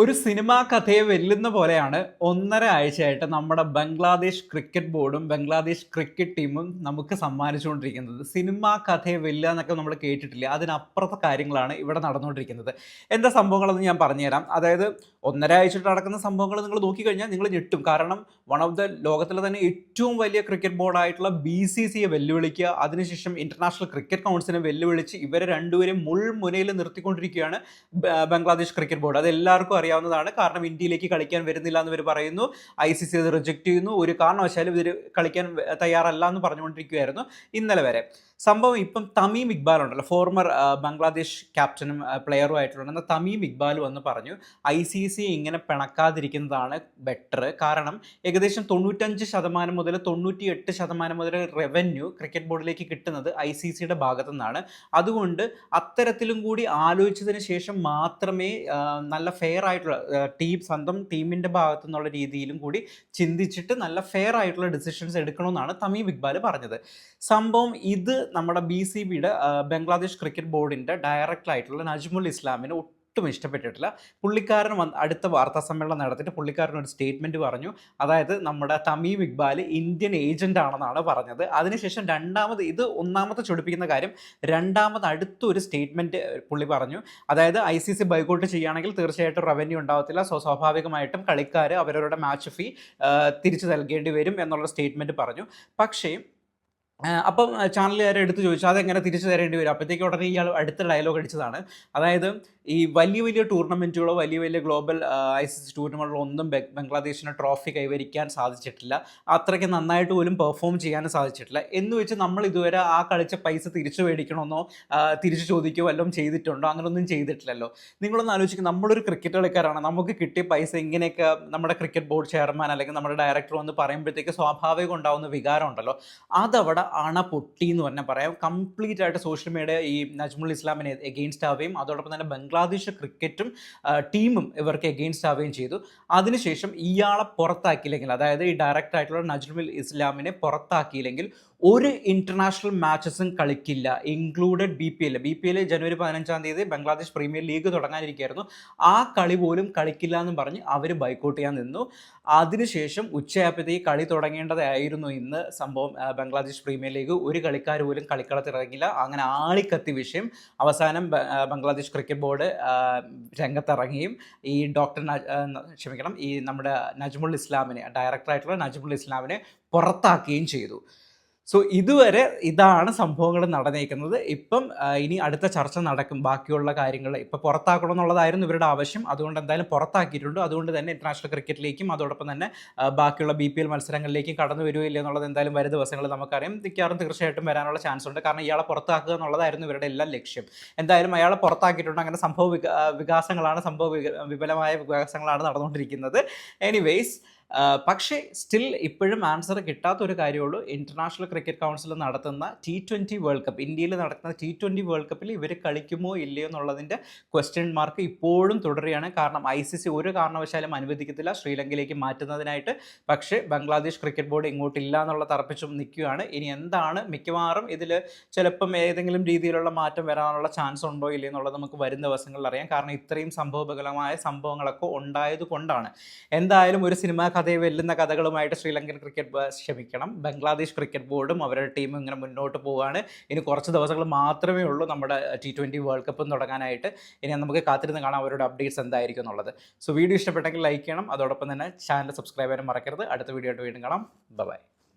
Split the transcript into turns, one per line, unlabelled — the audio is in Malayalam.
ഒരു സിനിമാ കഥയെ വെല്ലുന്ന പോലെയാണ് ഒന്നര ആഴ്ചയായിട്ട് നമ്മുടെ ബംഗ്ലാദേശ് ക്രിക്കറ്റ് ബോർഡും ബംഗ്ലാദേശ് ക്രിക്കറ്റ് ടീമും നമുക്ക് സമ്മാനിച്ചുകൊണ്ടിരിക്കുന്നത്. സിനിമാ കഥയെ വെല്ലുക എന്നൊക്കെ നമ്മൾ കേട്ടിട്ടില്ല? അതിനപ്പുറത്തെ കാര്യങ്ങളാണ് ഇവിടെ നടന്നുകൊണ്ടിരിക്കുന്നത്. എന്താ സംഭവങ്ങളെന്ന് ഞാൻ പറഞ്ഞുതരാം. അതായത് ഒന്നര ആഴ്ചയിട്ട് നടക്കുന്ന സംഭവങ്ങൾ നിങ്ങൾ നോക്കിക്കഴിഞ്ഞാൽ നിങ്ങൾ ഞെട്ടും. കാരണം വൺ ഓഫ് ദ ലോകത്തിലെ തന്നെ ഏറ്റവും വലിയ ക്രിക്കറ്റ് ബോർഡായിട്ടുള്ള ബി സി സിയെ വെല്ലുവിളിക്കുക അതിനുശേഷം ഇന്റർനാഷണൽ ക്രിക്കറ്റ് കൗൺസിലിനെ വെല്ലുവിളിച്ച് ഇവരെ രണ്ടുപേരും മുൾമുനയിൽ നിർത്തിക്കൊണ്ടിരിക്കുകയാണ് ബംഗ്ലാദേശ് ക്രിക്കറ്റ് ബോർഡ് അത് എല്ലാവർക്കും അറിയാവുന്നതാണ്. കാരണം ഇന്ത്യയിലേക്ക് കളിക്കാൻ വരുന്നില്ല എന്ന് ഇവർ പറയുന്നു. ഐ സി സി അത് റിജക്ട് ചെയ്യുന്നു. ഒരു കാരണവശാലും ഇവർ കളിക്കാൻ തയ്യാറല്ല എന്ന് പറഞ്ഞുകൊണ്ടിരിക്കുകയായിരുന്നു ഇന്നലെ വരെ. സംഭവം ഇപ്പം തമീം ഇക്ബാൽ ഉണ്ടല്ലോ. ഫോർമർ ബംഗ്ലാദേശ് ക്യാപ്റ്റനും പ്ലെയറും ആയിട്ടുള്ള തമീം ഇക്ബാൽ വന്ന് പറഞ്ഞു ഐ സി സി ഇങ്ങനെ പിണക്കാതിരിക്കുന്നതാണ് ബെറ്റർ കാരണം ഏകദേശം തൊണ്ണൂറ്റഞ്ച് ശതമാനം മുതൽ തൊണ്ണൂറ്റി എട്ട് ശതമാനം മുതൽ റവന്യൂ ക്രിക്കറ്റ് ബോർഡിലേക്ക് കിട്ടുന്നത് ഐ സി സിയുടെ ഭാഗത്തു നിന്നാണ് അതുകൊണ്ട് അത്തരത്തിലും കൂടി ആലോചിച്ചതിന് ശേഷം മാത്രമേ നല്ല ഫെയർ ആയിട്ടുള്ള ടീം സ്വന്തം ടീമിന്റെ ഭാഗത്തു നിന്നുള്ള രീതിയിലും കൂടി ചിന്തിച്ചിട്ട് നല്ല ഫെയർ ആയിട്ടുള്ള ഡിസിഷൻസ് എടുക്കണമെന്നാണ് തമീം ഇക്ബാൽ പറഞ്ഞത്. സംഭവം ഇത് നമ്മുടെ ബി സി ബിയുടെ ബംഗ്ലാദേശ് ക്രിക്കറ്റ് ബോർഡിന്റെ ഡയറക്ടർ ആയിട്ടുള്ള നജ്മുൽ ഇസ്ലാമിന് ഇഷ്ടപ്പെട്ടിട്ടില്ല. പുള്ളിക്കാരൻ വന്ന് അടുത്ത വാർത്താ സമ്മേളനം നടത്തിയിട്ട് പുള്ളിക്കാരൻ ഒരു സ്റ്റേറ്റ്മെന്റ് പറഞ്ഞു. അതായത് നമ്മുടെ തമീം ഇക്ബാൽ ഇന്ത്യൻ ഏജന്റ് ആണെന്നാണ് പറഞ്ഞത്. അതിനുശേഷം രണ്ടാമത് ഇത് ഒന്നാമത്തെ ചൊടിപ്പിക്കുന്ന കാര്യം രണ്ടാമത് അടുത്തൊരു സ്റ്റേറ്റ്മെന്റ് പുള്ളി പറഞ്ഞു. അതായത് ഐ സി സി ബൈക്കോട്ട് ചെയ്യുകയാണെങ്കിൽ തീർച്ചയായിട്ടും റവന്യൂ ഉണ്ടാവത്തില്ല. സോ സ്വാഭാവികമായിട്ടും കളിക്കാർ അവരവരുടെ മാച്ച് ഫീ തിരിച്ചു നൽകേണ്ടി വരും എന്നുള്ള സ്റ്റേറ്റ്മെന്റ് പറഞ്ഞു. പക്ഷേ അപ്പം ചാനലുകാർ എടുത്ത് ചോദിച്ചു അതെങ്ങനെ തിരിച്ചു തരേണ്ടി വരും? അപ്പോഴത്തേക്ക് ഉടനെ ഇയാൾ അടുത്ത ഡയലോഗ് അടിച്ചതാണ്. അതായത് ഈ വലിയ വലിയ ടൂർണമെന്റുകളോ വലിയ വലിയ ഗ്ലോബൽ ഐ സി സി ടൂർണമെന്റുകളോ ഒന്നും ബംഗ്ലാദേശിന് ട്രോഫി കൈവരിക്കാൻ സാധിച്ചിട്ടില്ല. അത്രയ്ക്ക് നന്നായിട്ട് പോലും പെർഫോം ചെയ്യാനും സാധിച്ചിട്ടില്ല. എന്ന് വെച്ച് നമ്മൾ ഇതുവരെ ആ കളിച്ച പൈസ തിരിച്ചു മേടിക്കണമെന്നോ തിരിച്ചു ചോദിക്കുകയോ വല്ലതും ചെയ്തിട്ടുണ്ടോ? അങ്ങനെയൊന്നും ചെയ്തിട്ടില്ലല്ലോ. നിങ്ങളൊന്ന് ആലോചിക്കും നമ്മളൊരു ക്രിക്കറ്റ് കളിക്കാരാണ്. നമുക്ക് കിട്ടിയ പൈസ ഇങ്ങനെയൊക്കെ നമ്മുടെ ക്രിക്കറ്റ് ബോർഡ് ചെയർമാൻ അല്ലെങ്കിൽ നമ്മുടെ ഡയറക്ടർ വന്ന് പറയുമ്പോഴത്തേക്ക് സ്വാഭാവികം ഉണ്ടാകുന്ന വികാരം ഉണ്ടല്ലോ. അതവിടെ അണ പൊട്ടി എന്ന് പറഞ്ഞാൽ പറയാം. കംപ്ലീറ്റ് ആയിട്ട് സോഷ്യൽ മീഡിയ ഈ നജ്മുൽ ഇസ്ലാമിനെ എഗെയിൻസ്റ്റ് ആവുകയും അതോടൊപ്പം തന്നെ ബംഗ്ലാദേശ് ക്രിക്കറ്റും ടീമും ഇവർക്ക് എഗെയിൻസ്റ്റ് ആവുകയും ചെയ്തു. അതിനുശേഷം ഇയാളെ പുറത്താക്കിയില്ലെങ്കിൽ അതായത് ഈ ഡയറക്റ്റ് ആയിട്ടുള്ള നജ്മുൽ ഇസ്ലാമിനെ പുറത്താക്കിയില്ലെങ്കിൽ ഒരു ഇന്റർനാഷണൽ മാച്ചസും കളിക്കില്ല included B P L B P L ജനുവരി പതിനഞ്ചാം തീയതി ബംഗ്ലാദേശ് പ്രീമിയർ ലീഗ് തുടങ്ങാനിരിക്കുകയായിരുന്നു. ആ കളി പോലും കളിക്കില്ല എന്ന് പറഞ്ഞ് അവർ ബൈക്കൗട്ട് ചെയ്യാൻ നിന്നു. അതിനുശേഷം ഉച്ചയായപ്പോഴത്തേക്ക് കളി തുടങ്ങേണ്ടതായിരുന്നു ഇന്ന്. സംഭവം ബംഗ്ലാദേശ് പ്രീമിയർ ലീഗ് ഒരു കളിക്കാർ പോലും കളിക്കളത്തിറങ്ങില്ല അങ്ങനെ ആളിക്കത്തി വിഷയം. അവസാനം ബംഗ്ലാദേശ് ക്രിക്കറ്റ് ബോർഡ് രംഗത്തിറങ്ങിയും ഈ ഡോക്ടർ ക്ഷമിക്കണം ഈ നമ്മുടെ നജ്മുൾ ഇസ്ലാമിനെ ഡയറക്ടറായിട്ടുള്ള നജ്മുൾ ഇസ്ലാമിനെ പുറത്താക്കുകയും ചെയ്തു. സോ ഇതുവരെ ഇതാണ് സംഭവങ്ങൾ നടന്നേക്കുന്നത്. ഇപ്പം ഇനി അടുത്ത ചർച്ച നടക്കും. ബാക്കിയുള്ള കാര്യങ്ങൾ ഇപ്പം പുറത്താക്കണം എന്നുള്ളതായിരുന്നു ഇവരുടെ ആവശ്യം. അതുകൊണ്ട് എന്തായാലും പുറത്താക്കിയിട്ടുണ്ട്. അതുകൊണ്ട് തന്നെ ഇന്റർനാഷണൽ ക്രിക്കറ്റിലേക്കും അതോടൊപ്പം തന്നെ ബാക്കിയുള്ള ബി പി എൽ മത്സരങ്ങളിലേക്കും കടന്നു വരുമില്ല എന്നുള്ളത് എന്തായാലും വരും ദിവസങ്ങൾ നമുക്കറിയാം. മിക്കവാറും തീർച്ചയായിട്ടും വരാനുള്ള ചാൻസ് ഉണ്ട്. കാരണം ഇയാളെ പുറത്താക്കുക എന്നുള്ളതായിരുന്നു ഇവരുടെ എല്ലാ ലക്ഷ്യം. എന്തായാലും അയാളെ പുറത്താക്കിയിട്ടുണ്ട്. അങ്ങനെ സംഭവ വികാസങ്ങളാണ് സംഭവ വിപുലമായ വികാസങ്ങളാണ് നടന്നുകൊണ്ടിരിക്കുന്നത്. എനിവേയ്സ് പക്ഷേ സ്റ്റിൽ ഇപ്പോഴും ആൻസർ കിട്ടാത്ത ഒരു കാര്യമുള്ളൂ. ഇന്റർനാഷണൽ ക്രിക്കറ്റ് കൗൺസിൽ നടത്തുന്ന ടി ട്വന്റി വേൾഡ് കപ്പ് ഇന്ത്യയിൽ നടക്കുന്ന ടി ട്വന്റി വേൾഡ് കപ്പിൽ ഇവർ കളിക്കുമോ ഇല്ലയോ എന്നുള്ളതിന്റെ ക്വസ്റ്റ്യൻ മാർക്ക് ഇപ്പോഴും തുടരുകയാണ്. കാരണം ഐ സി സി ഒരു കാരണവശാലും അനുവദിക്കത്തില്ല. ശ്രീലങ്കയിലേക്ക് മാറ്റുന്നതിനായിട്ട്. പക്ഷേ ബംഗ്ലാദേശ് ക്രിക്കറ്റ് ബോർഡ് ഇങ്ങോട്ടില്ല എന്നുള്ള തറപ്പിച്ചും നിൽക്കുകയാണ്. ഇനി എന്താണ്? മിക്കവാറും ഇതിൽ ചിലപ്പം ഏതെങ്കിലും രീതിയിലുള്ള മാറ്റം വരാനുള്ള ചാൻസ് ഉണ്ടോ ഇല്ലയോ എന്നുള്ളത് നമുക്ക് വരും ദിവസങ്ങളിൽ അറിയാം. കാരണം ഇത്രയും സംഭവബഹലമായ സംഭവങ്ങളൊക്കെ ഉണ്ടായത് കൊണ്ടാണ്. എന്തായാലും ഒരു സിനിമാ കഥയെ വെല്ലുന്ന കഥകളുമായിട്ട് ശ്രീലങ്കൻ ക്രിക്കറ്റ് ക്ഷമിക്കണം. ബംഗ്ലാദേശ് ക്രിക്കറ്റ് ബോർഡും അവരുടെ ടീമും ഇങ്ങനെ മുന്നോട്ട് പോവുകയാണ് ഇനി കുറച്ച് ദിവസങ്ങൾ മാത്രമേ ഉള്ളൂ നമ്മുടെ ടി ട്വന്റി വേൾഡ് കപ്പും തുടങ്ങാനായിട്ട്. ഇനി നമുക്ക് കാത്തിരുന്ന് കാണാം അവരുടെ അപ്ഡേറ്റ്സ് എന്തായിരിക്കും എന്നുള്ളത്. സോ വീഡിയോ ഇഷ്ടപ്പെട്ടെങ്കിൽ ലൈക്ക് ചെയ്യണം. അതോടൊപ്പം തന്നെ ചാനൽ സബ്സ്ക്രൈബ് ചെയ്യാനും മറക്കരുത്. അടുത്ത വീഡിയോ ആയിട്ട് വീണ്ടും കാണാം. ബൈ